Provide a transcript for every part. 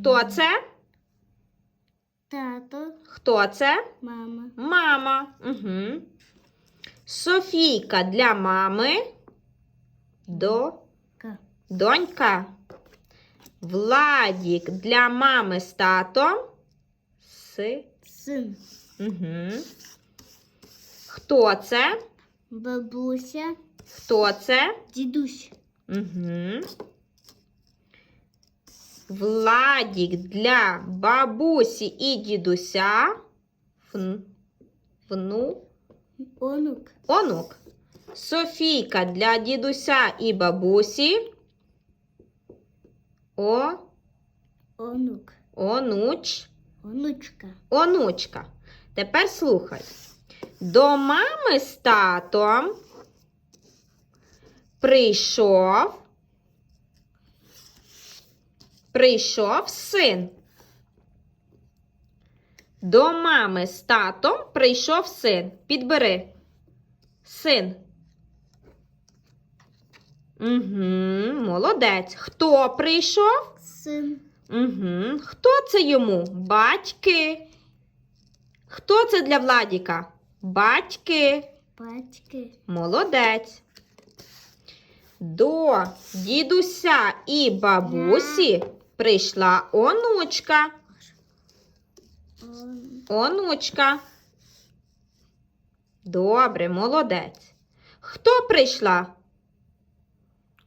Хто це? Тато, Хто це? мама, Мама. Угу. Софійка для мами. До ка, донька. Владік для мами з татом. Си. син, Угу. Хто це? бабуся, Хто це? дідусь, Угу. Владік для бабусі і дідуся. Вн... Вну. онук, Онук. Софійка для дідуся і бабусі. О. онук, Онуч. онучка, Онучка. Тепер слухай. До мами з татом прийшов. Прийшов син. До мами з татом прийшов син. Підбери. Син. Угу, молодець. Хто прийшов? син, Угу. Хто це йому? Батьки. Хто це для Владіка? Батьки. батьки, Молодець. До дідуся і бабусі прийшла онучка. Онучка. Добре, молодець. Хто прийшла?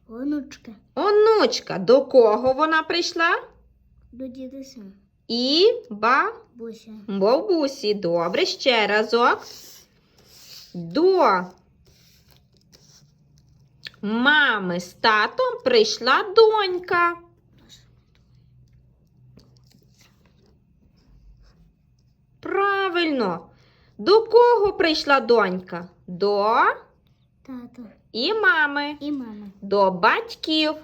онучка, Онучка. До кого вона прийшла? до дідуся, І ба. буся, Бабусі, добре, ще разок. До мами з татом прийшла донька. Правильно. До кого прийшла донька? До тато і мами. і мама, До батьків.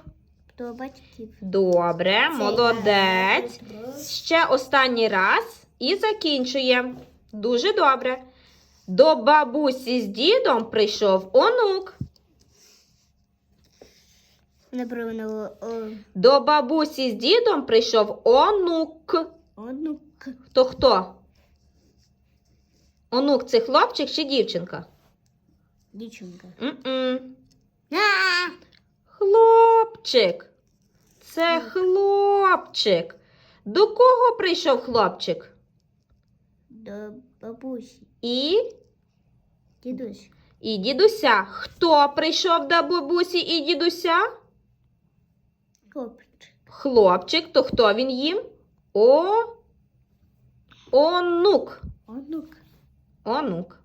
до батьків. Добре, молодець. Ще останній раз і закінчуємо. Дуже добре. До бабусі з дідом прийшов онук. Неправильно, о, До бабусі з дідом прийшов онук. онук, Хто хто? Онук це хлопчик чи дівчинка? дівчинка. М-м. А! Хлопчик. Це хлопчик. До кого прийшов хлопчик? До бабусі, І дідусь, І дідуся. Хто прийшов до бабусі і дідуся? Хлопчик, Хлопчик, то хто він їм? О. Онук. онук. Онук.